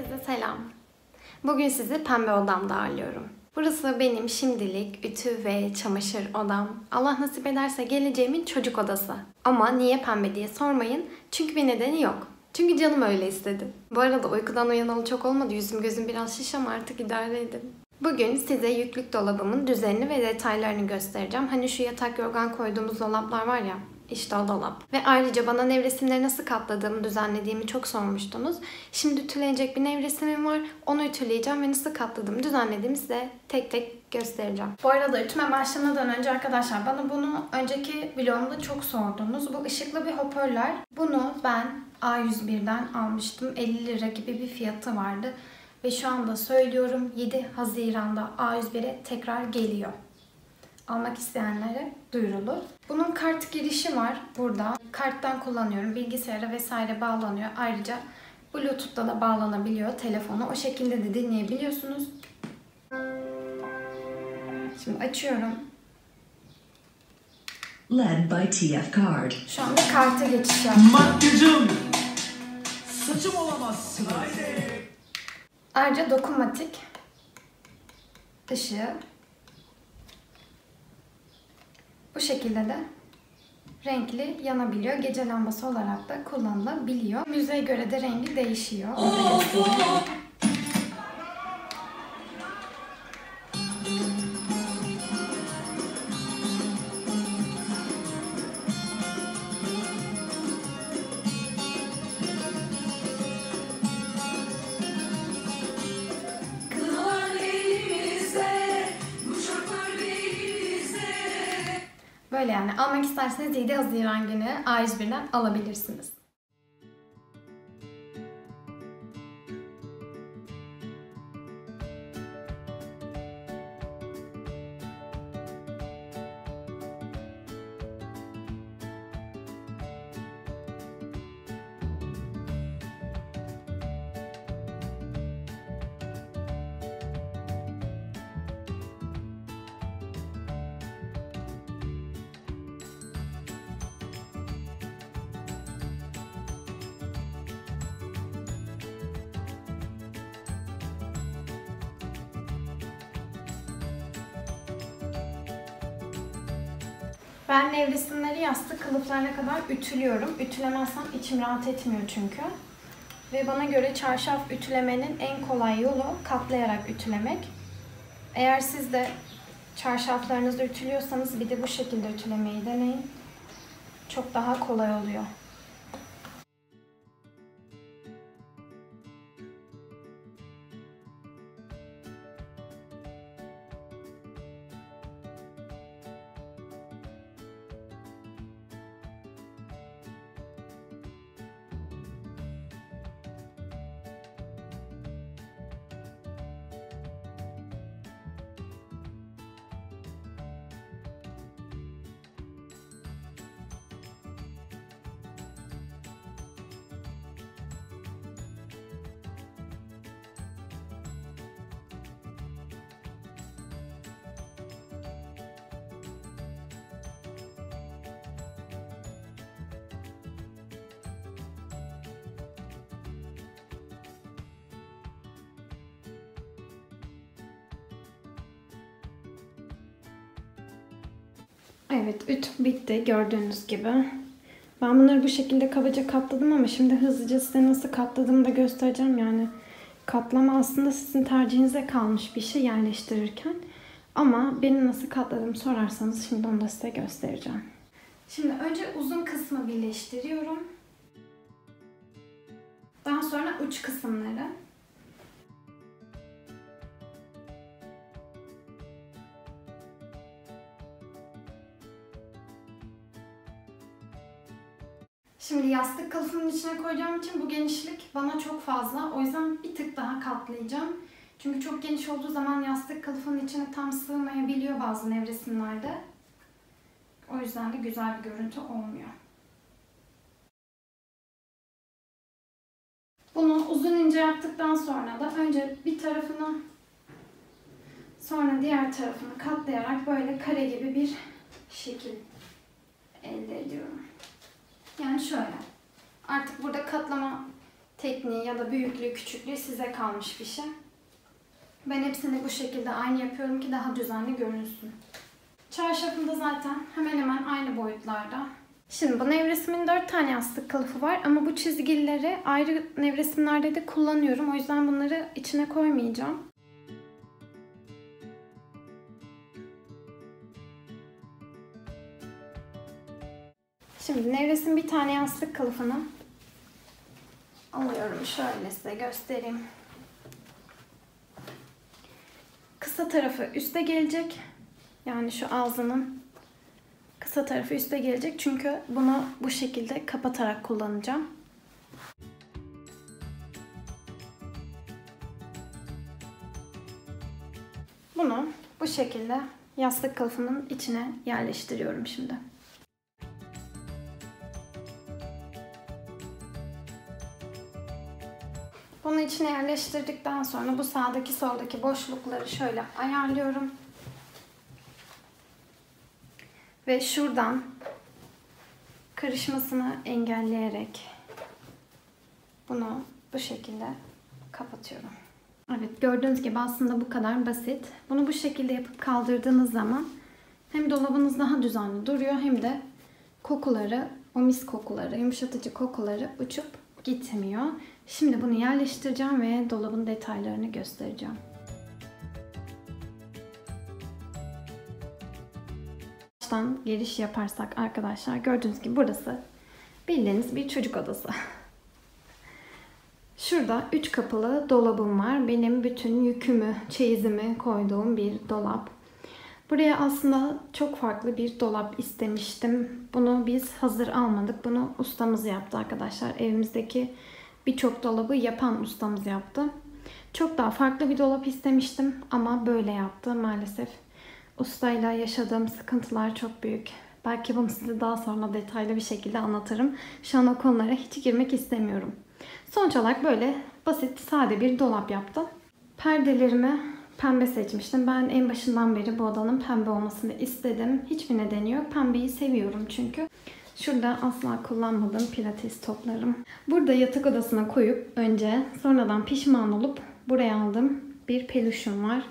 Herkese selam. Bugün sizi pembe odamda ağırlıyorum. Burası benim şimdilik ütü ve çamaşır odam. Allah nasip ederse geleceğimin çocuk odası. Ama niye pembe diye sormayın. Çünkü bir nedeni yok. Çünkü canım öyle istedi. Bu arada uykudan uyanalı çok olmadı. Yüzüm gözüm biraz şiş ama artık idare edin. Bugün size yüklük dolabımın düzenini ve detaylarını göstereceğim. Hani şu yatak yorgan koyduğumuz dolaplar var ya. İşte o dolap. Ve ayrıca bana nevresimleri nasıl katladığımı, düzenlediğimi çok sormuştunuz. Şimdi ütülenecek bir nevresimim var. Onu ütüleyeceğim ve nasıl katladığımı, düzenlediğimi size tek tek göstereceğim. Bu arada ütüme başlamadan önce arkadaşlar bana bunu önceki vlogumda çok sordunuz. Bu ışıklı bir hoparlör. Bunu ben A101'den almıştım. 50 lira gibi bir fiyatı vardı. Ve şu anda söylüyorum 7 Haziran'da A101'e tekrar geliyor almak isteyenlere duyurulur. Bunun kart girişi var burada. Karttan kullanıyorum. Bilgisayara vesaire bağlanıyor. Ayrıca Bluetooth'ta da bağlanabiliyor telefonu. O şekilde de dinleyebiliyorsunuz. Şimdi açıyorum. Led by TF Card. Şu anda karta geçiş yaptım. Makyajım. Saçım olamazsın. Haydi. Ayrıca dokunmatik ışığı bu şekilde de renkli yanabiliyor. Gece lambası olarak da kullanılabiliyor. Müzeye göre de rengi değişiyor. Böyle yani almak isterseniz 7 Haziran günü A101'den alabilirsiniz. Ben nevresimleri yastık kılıflarına kadar ütülüyorum. Ütülemezsem içim rahat etmiyor çünkü. Ve bana göre çarşaf ütülemenin en kolay yolu katlayarak ütülemek. Eğer siz de çarşaflarınızı ütülüyorsanız bir de bu şekilde ütülemeyi deneyin. Çok daha kolay oluyor. Evet, üt bitti gördüğünüz gibi. Ben bunları bu şekilde kabaca katladım ama şimdi hızlıca size nasıl katladığımı da göstereceğim. Yani katlama aslında sizin tercihinize kalmış bir şey yerleştirirken. Ama benim nasıl katladığımı sorarsanız şimdi onu da size göstereceğim. Şimdi önce uzun kısmı birleştiriyorum. Daha sonra uç kısımları. Şimdi yastık kılıfının içine koyacağım için bu genişlik bana çok fazla. O yüzden bir tık daha katlayacağım. Çünkü çok geniş olduğu zaman yastık kılıfının içine tam sığmayabiliyor bazı nevresimlerde. O yüzden de güzel bir görüntü olmuyor. Bunu uzun ince yaptıktan sonra da önce bir tarafını sonra diğer tarafını katlayarak böyle kare gibi bir şekil elde ediyorum. Yani şöyle. Artık burada katlama tekniği ya da büyüklüğü, küçüklüğü size kalmış bir şey. Ben hepsini bu şekilde aynı yapıyorum ki daha düzenli görünsün. Çarşafım da zaten hemen hemen aynı boyutlarda. Şimdi bu nevresimin 4 tane yastık kılıfı var ama bu çizgileri ayrı nevresimlerde de kullanıyorum. O yüzden bunları içine koymayacağım. Şimdi nevresim bir tane yastık kılıfını alıyorum. Şöyle size göstereyim. Kısa tarafı üste gelecek. Yani şu ağzının kısa tarafı üste gelecek. Çünkü bunu bu şekilde kapatarak kullanacağım. Bunu bu şekilde yastık kılıfının içine yerleştiriyorum şimdi. Bunu içine yerleştirdikten sonra bu sağdaki soldaki boşlukları şöyle ayarlıyorum. Ve şuradan karışmasını engelleyerek bunu bu şekilde kapatıyorum. Evet gördüğünüz gibi aslında bu kadar basit. Bunu bu şekilde yapıp kaldırdığınız zaman hem dolabınız daha düzenli duruyor hem de kokuları, o mis kokuları, yumuşatıcı kokuları uçup gitmiyor. Şimdi bunu yerleştireceğim ve dolabın detaylarını göstereceğim. Baştan giriş yaparsak arkadaşlar gördüğünüz gibi burası bildiğiniz bir çocuk odası. Şurada üç kapılı dolabım var. Benim bütün yükümü, çeyizimi koyduğum bir dolap. Buraya aslında çok farklı bir dolap istemiştim. Bunu biz hazır almadık. Bunu ustamız yaptı arkadaşlar. Evimizdeki birçok dolabı yapan ustamız yaptı. Çok daha farklı bir dolap istemiştim ama böyle yaptı maalesef. Ustayla yaşadığım sıkıntılar çok büyük. Belki bunu size daha sonra detaylı bir şekilde anlatırım. Şu an o konulara hiç girmek istemiyorum. Sonuç olarak böyle basit, sade bir dolap yaptım. Perdelerimi pembe seçmiştim. Ben en başından beri bu odanın pembe olmasını istedim. Hiçbir nedeni yok. Pembeyi seviyorum çünkü. Şurada asla kullanmadığım pilates toplarım. Burada yatak odasına koyup önce sonradan pişman olup buraya aldım. Bir peluşum var.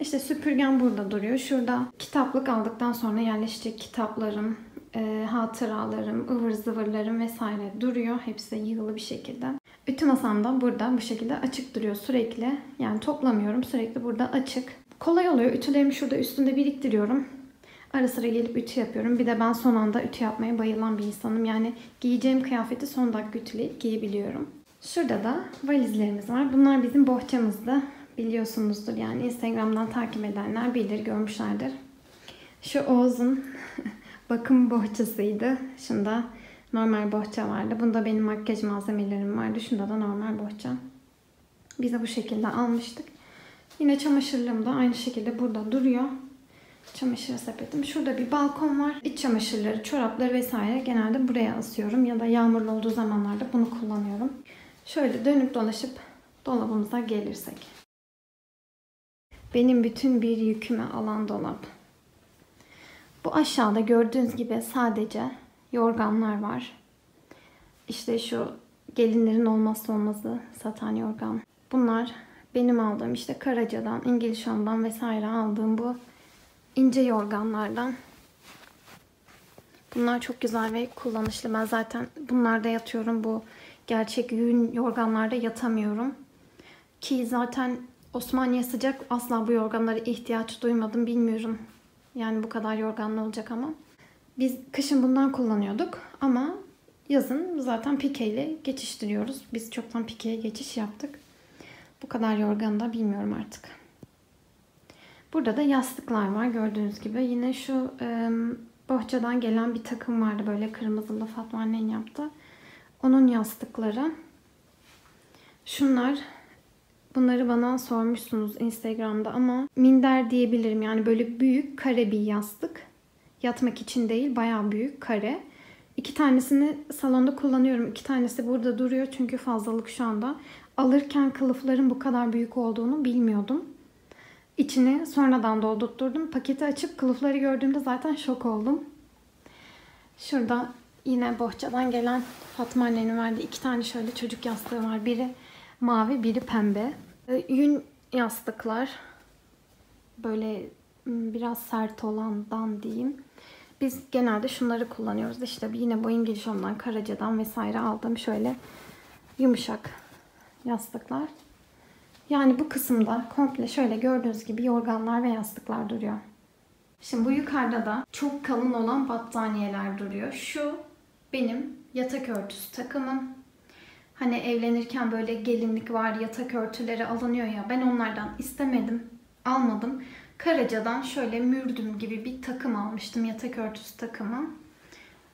İşte süpürgen burada duruyor. Şurada kitaplık aldıktan sonra yerleşecek kitaplarım, e, hatıralarım, ıvır zıvırlarım vesaire duruyor. Hepsi yığılı bir şekilde. Ütü masam da burada bu şekilde açık duruyor sürekli. Yani toplamıyorum sürekli burada açık. Kolay oluyor. Ütülerimi şurada üstünde biriktiriyorum. Ara sıra gelip ütü yapıyorum. Bir de ben son anda ütü yapmaya bayılan bir insanım. Yani giyeceğim kıyafeti son dakika ütüleyip giyebiliyorum. Şurada da valizlerimiz var. Bunlar bizim bohçamızda. Biliyorsunuzdur yani Instagram'dan takip edenler bilir, görmüşlerdir. Şu Oğuz'un bakım bohçasıydı. Şunda normal bohça vardı. Bunda benim makyaj malzemelerim vardı. Şunda da normal bohça. Biz de bu şekilde almıştık. Yine çamaşırlığım da aynı şekilde burada duruyor. Çamaşır sepetim. Şurada bir balkon var. İç çamaşırları, çorapları vesaire genelde buraya asıyorum. Ya da yağmurlu olduğu zamanlarda bunu kullanıyorum. Şöyle dönüp dolaşıp dolabımıza gelirsek. Benim bütün bir yükümü alan dolap. Bu aşağıda gördüğünüz gibi sadece yorganlar var. İşte şu gelinlerin olmazsa olmazı satan yorgan. Bunlar benim aldığım işte Karaca'dan, İngiliz Home'dan vesaire aldığım bu ince yorganlardan. Bunlar çok güzel ve kullanışlı. Ben zaten bunlarda yatıyorum. Bu gerçek yün yorganlarda yatamıyorum. Ki zaten Osmaniye sıcak. Asla bu yorganlara ihtiyaç duymadım. Bilmiyorum. Yani bu kadar yorganlı olacak ama. Biz kışın bundan kullanıyorduk ama yazın zaten pikeyle geçiştiriyoruz. Biz çoktan pikeye geçiş yaptık. Bu kadar yorgan da bilmiyorum artık. Burada da yastıklar var gördüğünüz gibi. Yine şu e, bohçadan gelen bir takım vardı böyle kırmızılı Fatma annen yaptı. Onun yastıkları. Şunlar bunları bana sormuşsunuz Instagram'da ama minder diyebilirim. Yani böyle büyük kare bir yastık. Yatmak için değil bayağı büyük kare. İki tanesini salonda kullanıyorum. İki tanesi burada duruyor çünkü fazlalık şu anda. Alırken kılıfların bu kadar büyük olduğunu bilmiyordum. İçini sonradan doldurtturdum. Paketi açıp kılıfları gördüğümde zaten şok oldum. Şurada Yine bohçadan gelen Fatma annenin verdiği iki tane şöyle çocuk yastığı var. Biri mavi, biri pembe. Ee, Yün yastıklar. Böyle biraz sert olandan diyeyim. Biz genelde şunları kullanıyoruz. İşte yine bu İngiliz Home'dan, Karaca'dan vesaire aldığım şöyle yumuşak yastıklar. Yani bu kısımda komple şöyle gördüğünüz gibi yorganlar ve yastıklar duruyor. Şimdi bu yukarıda da çok kalın olan battaniyeler duruyor. Şu benim yatak örtüsü takımım. Hani evlenirken böyle gelinlik var, yatak örtüleri alınıyor ya. Ben onlardan istemedim, almadım. Karaca'dan şöyle mürdüm gibi bir takım almıştım, yatak örtüsü takımı.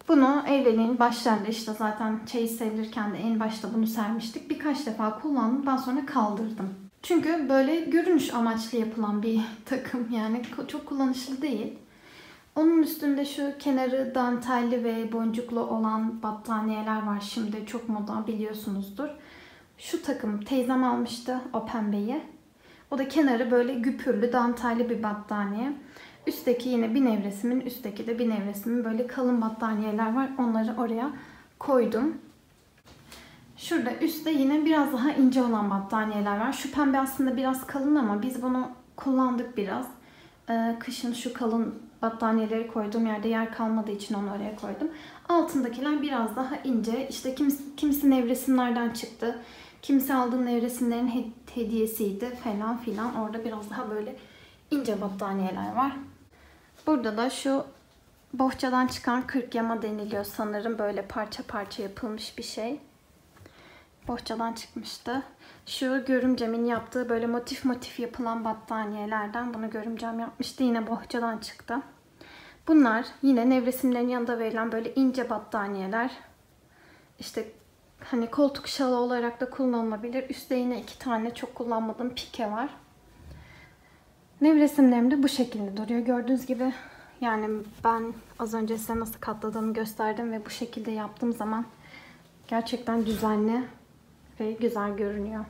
Bunu evliliğin başlarında işte zaten çeyiz serilirken de en başta bunu sermiştik. Birkaç defa kullandım, daha sonra kaldırdım. Çünkü böyle görünüş amaçlı yapılan bir takım yani çok kullanışlı değil. Onun üstünde şu kenarı dantelli ve boncuklu olan battaniyeler var şimdi çok moda biliyorsunuzdur. Şu takım teyzem almıştı o pembeyi. O da kenarı böyle güpürlü dantelli bir battaniye. Üstteki yine bir nevresimin, üstteki de bir nevresimin böyle kalın battaniyeler var. Onları oraya koydum. Şurada üstte yine biraz daha ince olan battaniyeler var. Şu pembe aslında biraz kalın ama biz bunu kullandık biraz. Ee, kışın şu kalın battaniyeleri koyduğum yerde yer kalmadığı için onu oraya koydum. Altındakiler biraz daha ince. İşte kimisi, kimisi nevresimlerden çıktı. Kimisi aldığım nevresimlerin he- hediyesiydi falan filan. Orada biraz daha böyle ince battaniyeler var. Burada da şu bohçadan çıkan kırk yama deniliyor sanırım. Böyle parça parça yapılmış bir şey. Bohçadan çıkmıştı. Şu görümcemin yaptığı böyle motif motif yapılan battaniyelerden bunu görümcem yapmıştı. Yine bohçadan çıktı. Bunlar yine nevresimlerin yanında verilen böyle ince battaniyeler. İşte hani koltuk şalı olarak da kullanılabilir. Üstte yine iki tane çok kullanmadığım pike var. Nevresimlerim de bu şekilde duruyor. Gördüğünüz gibi yani ben az önce size nasıl katladığımı gösterdim ve bu şekilde yaptığım zaman gerçekten düzenli ve güzel görünüyor.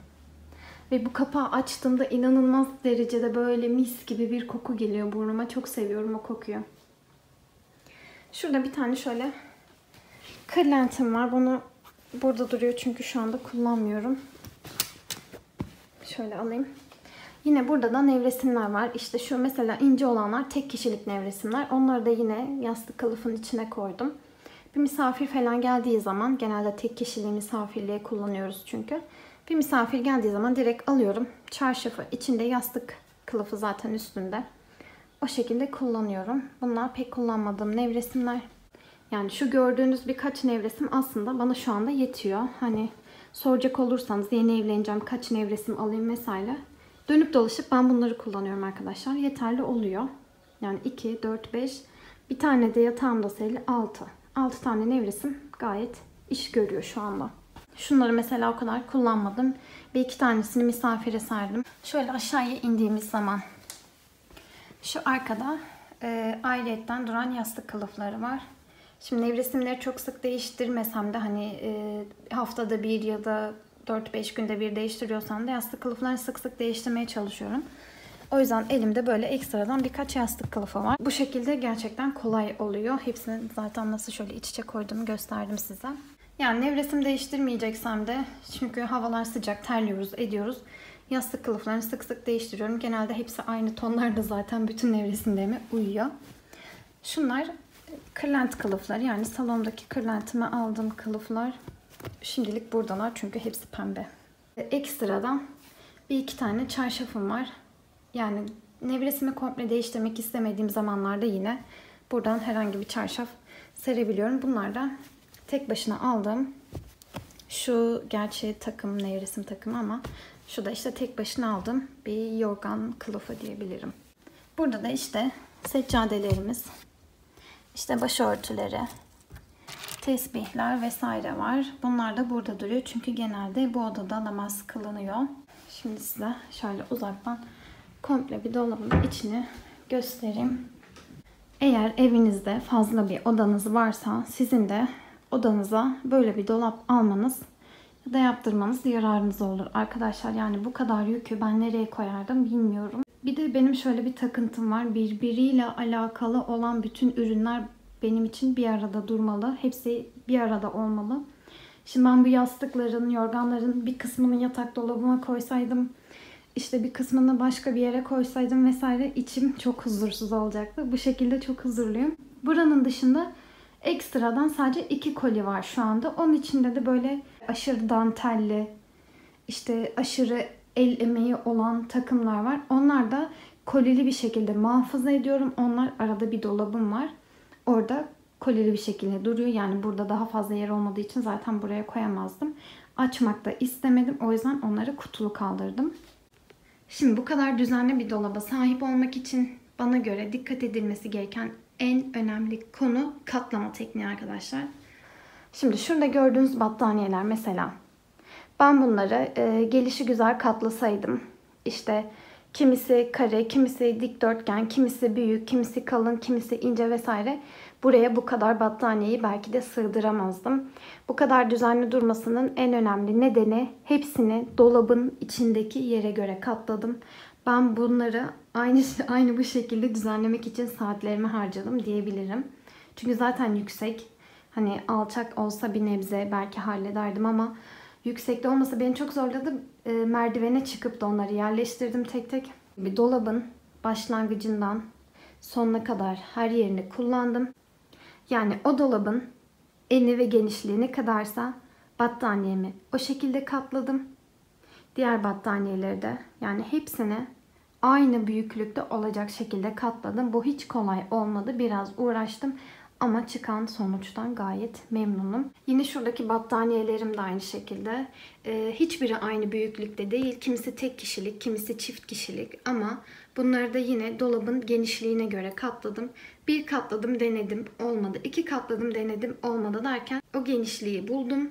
Ve bu kapağı açtığımda inanılmaz derecede böyle mis gibi bir koku geliyor burnuma. Çok seviyorum o kokuyu. Şurada bir tane şöyle kırlentim var. Bunu burada duruyor çünkü şu anda kullanmıyorum. Şöyle alayım. Yine burada da nevresimler var. İşte şu mesela ince olanlar tek kişilik nevresimler. Onları da yine yastık kılıfın içine koydum. Bir misafir falan geldiği zaman genelde tek kişiliği misafirliğe kullanıyoruz çünkü. Bir misafir geldiği zaman direkt alıyorum. Çarşafı içinde yastık kılıfı zaten üstünde. O şekilde kullanıyorum. Bunlar pek kullanmadığım nevresimler. Yani şu gördüğünüz birkaç nevresim aslında bana şu anda yetiyor. Hani soracak olursanız yeni evleneceğim kaç nevresim alayım vesaire. Dönüp dolaşıp ben bunları kullanıyorum arkadaşlar. Yeterli oluyor. Yani 2, 4, 5. Bir tane de yatağımda sayılı 6. 6 tane nevresim gayet iş görüyor şu anda. Şunları mesela o kadar kullanmadım. Bir iki tanesini misafire serdim. Şöyle aşağıya indiğimiz zaman şu arkada e, ayrıyetten duran yastık kılıfları var. Şimdi nevresimleri çok sık değiştirmesem de hani e, haftada bir ya da 4-5 günde bir değiştiriyorsam da yastık kılıflarını sık sık değiştirmeye çalışıyorum. O yüzden elimde böyle ekstradan birkaç yastık kılıfı var. Bu şekilde gerçekten kolay oluyor. Hepsini zaten nasıl şöyle iç içe koyduğumu gösterdim size. Yani nevresim değiştirmeyeceksem de çünkü havalar sıcak terliyoruz ediyoruz. Yastık kılıflarını sık sık değiştiriyorum. Genelde hepsi aynı tonlarda zaten bütün nevresimlerime uyuyor. Şunlar kırlent kılıfları yani salondaki kırlentime aldığım kılıflar şimdilik buradalar çünkü hepsi pembe. Ekstradan bir iki tane çarşafım var. Yani nevresimi komple değiştirmek istemediğim zamanlarda yine buradan herhangi bir çarşaf serebiliyorum. Bunlar da tek başına aldığım şu gerçi takım nevresim takımı ama şu da işte tek başına aldığım bir yorgan kılıfı diyebilirim. Burada da işte seccadelerimiz, işte başörtüleri, tesbihler vesaire var. Bunlar da burada duruyor çünkü genelde bu odada namaz kılınıyor. Şimdi size şöyle uzaktan komple bir dolabın içini göstereyim. Eğer evinizde fazla bir odanız varsa sizin de odanıza böyle bir dolap almanız ya da yaptırmanız yararınız olur arkadaşlar. Yani bu kadar yükü ben nereye koyardım bilmiyorum. Bir de benim şöyle bir takıntım var. Birbiriyle alakalı olan bütün ürünler benim için bir arada durmalı. Hepsi bir arada olmalı. Şimdi ben bu yastıkların, yorganların bir kısmını yatak dolabıma koysaydım, işte bir kısmını başka bir yere koysaydım vesaire içim çok huzursuz olacaktı. Bu şekilde çok huzurluyum. Buranın dışında ekstradan sadece iki koli var şu anda. Onun içinde de böyle aşırı dantelli, işte aşırı el emeği olan takımlar var. Onlar da kolili bir şekilde muhafaza ediyorum. Onlar arada bir dolabım var. Orada kolili bir şekilde duruyor. Yani burada daha fazla yer olmadığı için zaten buraya koyamazdım. Açmak da istemedim. O yüzden onları kutulu kaldırdım. Şimdi bu kadar düzenli bir dolaba sahip olmak için bana göre dikkat edilmesi gereken en önemli konu katlama tekniği arkadaşlar. Şimdi şurada gördüğünüz battaniyeler mesela. Ben bunları e, gelişi güzel katlasaydım. İşte kimisi kare, kimisi dikdörtgen, kimisi büyük, kimisi kalın, kimisi ince vesaire. Buraya bu kadar battaniyeyi belki de sığdıramazdım. Bu kadar düzenli durmasının en önemli nedeni hepsini dolabın içindeki yere göre katladım. Ben bunları aynı aynı bu şekilde düzenlemek için saatlerimi harcadım diyebilirim. Çünkü zaten yüksek. Hani alçak olsa bir nebze belki hallederdim ama yüksekte olmasa beni çok zorladı. E, merdivene çıkıp da onları yerleştirdim tek tek. Bir dolabın başlangıcından sonuna kadar her yerini kullandım. Yani o dolabın eni ve genişliği ne kadarsa battaniyemi o şekilde katladım. Diğer battaniyeleri de yani hepsini aynı büyüklükte olacak şekilde katladım. Bu hiç kolay olmadı. Biraz uğraştım ama çıkan sonuçtan gayet memnunum. Yine şuradaki battaniyelerim de aynı şekilde. Ee, hiçbiri aynı büyüklükte değil. Kimisi tek kişilik, kimisi çift kişilik ama bunları da yine dolabın genişliğine göre katladım. Bir katladım denedim olmadı. İki katladım denedim olmadı derken o genişliği buldum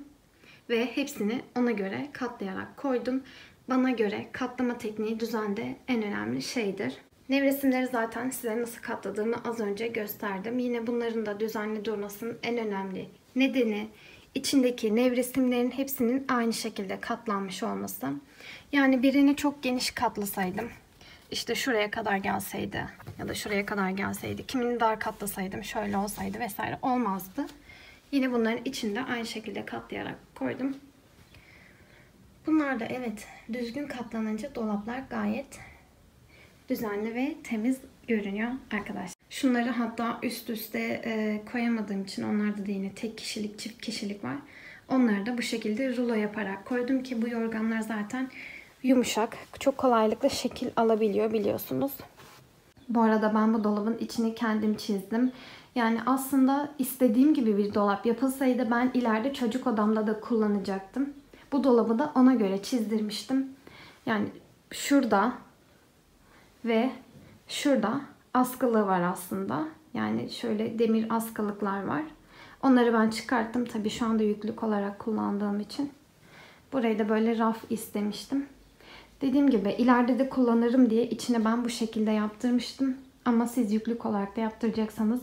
ve hepsini ona göre katlayarak koydum. Bana göre katlama tekniği düzende en önemli şeydir. Nevresimleri zaten size nasıl katladığımı az önce gösterdim. Yine bunların da düzenli durmasının en önemli nedeni içindeki nevresimlerin hepsinin aynı şekilde katlanmış olması. Yani birini çok geniş katlasaydım, işte şuraya kadar gelseydi ya da şuraya kadar gelseydi, kimini dar katlasaydım, şöyle olsaydı vesaire olmazdı. Yine bunların içinde aynı şekilde katlayarak koydum. Bunlar da evet düzgün katlanınca dolaplar gayet düzenli ve temiz görünüyor arkadaşlar. Şunları hatta üst üste e, koyamadığım için onlarda da yine tek kişilik, çift kişilik var. Onları da bu şekilde rulo yaparak koydum ki bu yorganlar zaten yumuşak. Çok kolaylıkla şekil alabiliyor biliyorsunuz. Bu arada ben bu dolabın içini kendim çizdim. Yani aslında istediğim gibi bir dolap yapılsaydı ben ileride çocuk odamda da kullanacaktım. Bu dolabı da ona göre çizdirmiştim. Yani şurada ve şurada askılığı var aslında. Yani şöyle demir askılıklar var. Onları ben çıkarttım. Tabii şu anda yüklük olarak kullandığım için. Burayı da böyle raf istemiştim. Dediğim gibi ileride de kullanırım diye içine ben bu şekilde yaptırmıştım. Ama siz yüklük olarak da yaptıracaksanız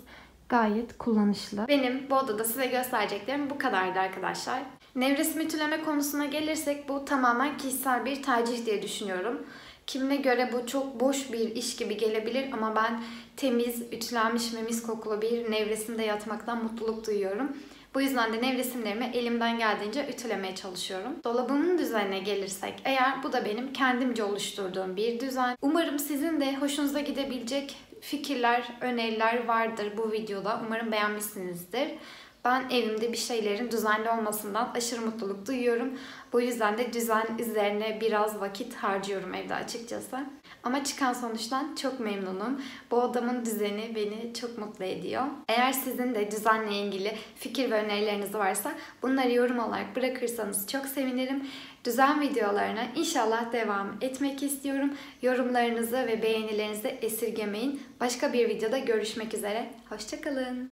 gayet kullanışlı. Benim bu odada size göstereceklerim bu kadardı arkadaşlar. Nevresim ütüleme konusuna gelirsek bu tamamen kişisel bir tercih diye düşünüyorum. Kimine göre bu çok boş bir iş gibi gelebilir ama ben temiz, ütülenmiş ve mis kokulu bir nevresimde yatmaktan mutluluk duyuyorum. Bu yüzden de nevresimlerimi elimden geldiğince ütülemeye çalışıyorum. Dolabımın düzenine gelirsek eğer bu da benim kendimce oluşturduğum bir düzen. Umarım sizin de hoşunuza gidebilecek fikirler, öneriler vardır bu videoda. Umarım beğenmişsinizdir. Ben evimde bir şeylerin düzenli olmasından aşırı mutluluk duyuyorum. Bu yüzden de düzen üzerine biraz vakit harcıyorum evde açıkçası. Ama çıkan sonuçtan çok memnunum. Bu odamın düzeni beni çok mutlu ediyor. Eğer sizin de düzenle ilgili fikir ve önerileriniz varsa bunları yorum olarak bırakırsanız çok sevinirim. Düzen videolarına inşallah devam etmek istiyorum. Yorumlarınızı ve beğenilerinizi esirgemeyin. Başka bir videoda görüşmek üzere. Hoşçakalın.